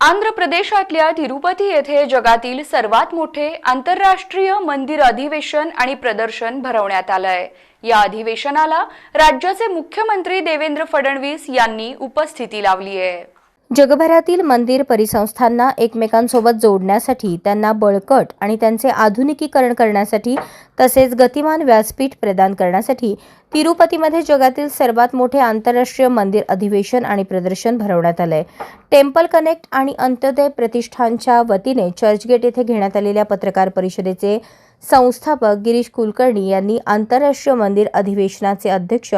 आंध्र प्रदेशातल्या तिरुपती येथे जगातील सर्वात मोठे आंतरराष्ट्रीय मंदिर अधिवेशन आणि प्रदर्शन भरवण्यात आलंय. या अधिवेशनाला राज्याचे मुख्यमंत्री देवेंद्र फडणवीस यांनी उपस्थिती लावली आहे जगभरातील मंदिर परिसंस्थांना एकमेकांसोबत जोडण्यासाठी त्यांना बळकट आणि त्यांचे आधुनिकीकरण करण्यासाठी तसेच गतिमान व्यासपीठ प्रदान करण्यासाठी तिरुपतीमध्ये जगातील सर्वात मोठे आंतरराष्ट्रीय मंदिर अधिवेशन आणि प्रदर्शन भरवण्यात आलंय. टेम्पल कनेक्ट आणि अंत्योदय प्रतिष्ठानच्या वतीने चर्चगेट येथे घेण्यात आलेल्या पत्रकार परिषदेचे संस्थापक गिरीश कुलकर्णी यांनी आंतरराष्ट्रीय मंदिर अधिवेशनाचे अध्यक्ष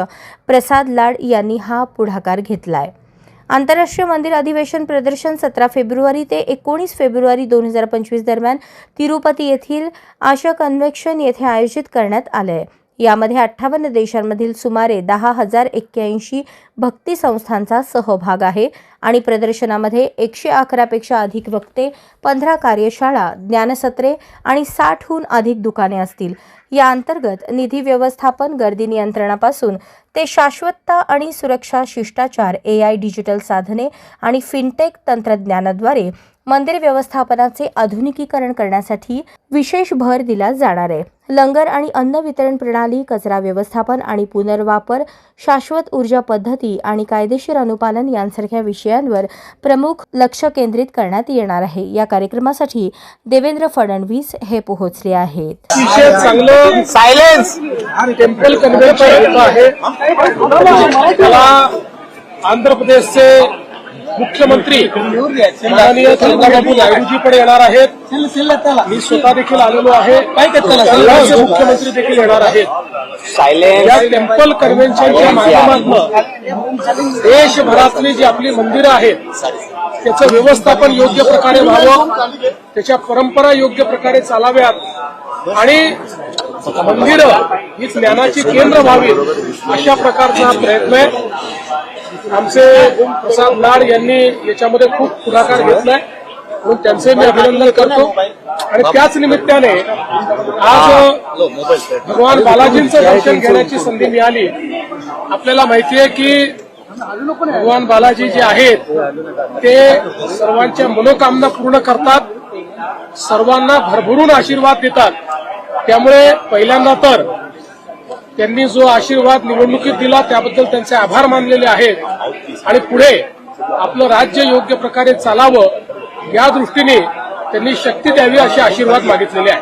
प्रसाद लाड यांनी हा पुढाकार घेतला आहे आंतरराष्ट्रीय मंदिर अधिवेशन प्रदर्शन सतरा फेब्रुवारी ते एकोणीस फेब्रुवारी दोन हजार पंचवीस दरम्यान तिरुपती येथील आशा कन्व्हेक्शन येथे आयोजित करण्यात आले आहे यामध्ये अठ्ठावन्न देशांमधील सुमारे दहा हजार एक्क्याऐंशी भक्ती संस्थांचा सहभाग आहे आणि प्रदर्शनामध्ये एकशे अकरापेक्षा अधिक वक्ते पंधरा कार्यशाळा ज्ञानसत्रे आणि साठहून अधिक दुकाने असतील. या अंतर्गत निधी व्यवस्थापन गर्दी नियंत्रणापासून ते शाश्वतता आणि सुरक्षा शिष्टाचार ए आय डिजिटल साधने आणि फिनटेक तंत्रज्ञानाद्वारे मंदिर व्यवस्थापनाचे आधुनिकीकरण करण्यासाठी विशेष भर दिला जाणार आहे. लंगर आणि अन्न वितरण प्रणाली कचरा व्यवस्थापन आणि पुनर्वापर शाश्वत ऊर्जा पद्धती आणि कायदेशीर अनुपालन यांसारख्या विषयांवर प्रमुख लक्ष केंद्रित करण्यात येणार आहे. या कार्यक्रमासाठी देवेंद्र फडणवीस हे पोहोचले आहेत. सायलेन्स. टेम्पल आंध्र प्रदेशचे मुख्यमंत्री माननीय चंद्रबाबू नायडूजी पण येणार आहेत. मी स्वतः देखील आलेलो आहे. राज्याचे मुख्यमंत्री देखील येणार आहेत. या टेम्पल कन्व्हेन्शनच्या माध्यमातून देशभरातली जी आपली मंदिरं आहेत त्याचं व्यवस्थापन योग्य प्रकारे व्हावं त्याच्या परंपरा योग्य प्रकारे चालाव्यात आणि मंदिरं ही ज्ञानाची केंद्र व्हावीत अशा प्रकारचा हा प्रयत्न आहे. आमचे प्रसाद लाड यांनी याच्यामध्ये खूप पुढाकार घेतलाय. म्हणून त्यांचे मी अभिनंदन करतो. आणि त्याच निमित्ताने आज भगवान बालाजींचं दर्शन घेण्याची संधी मिळाली. आपल्याला माहिती आहे की भगवान बालाजी जे आहेत ते सर्वांच्या मनोकामना पूर्ण करतात. सर्वांना भरभरून आशीर्वाद देतात. त्यामुळे पहिल्यांदा तर त्यांनी जो आशीर्वाद निवडणुकीत दिला त्याबद्दल त्यांचे आभार मानलेले आहेत. आणि पुढे आपलं राज्य योग्य प्रकारे चालावं या दृष्टीने त्यांनी शक्ती द्यावी असे आशीर्वाद मागितलेले आहेत.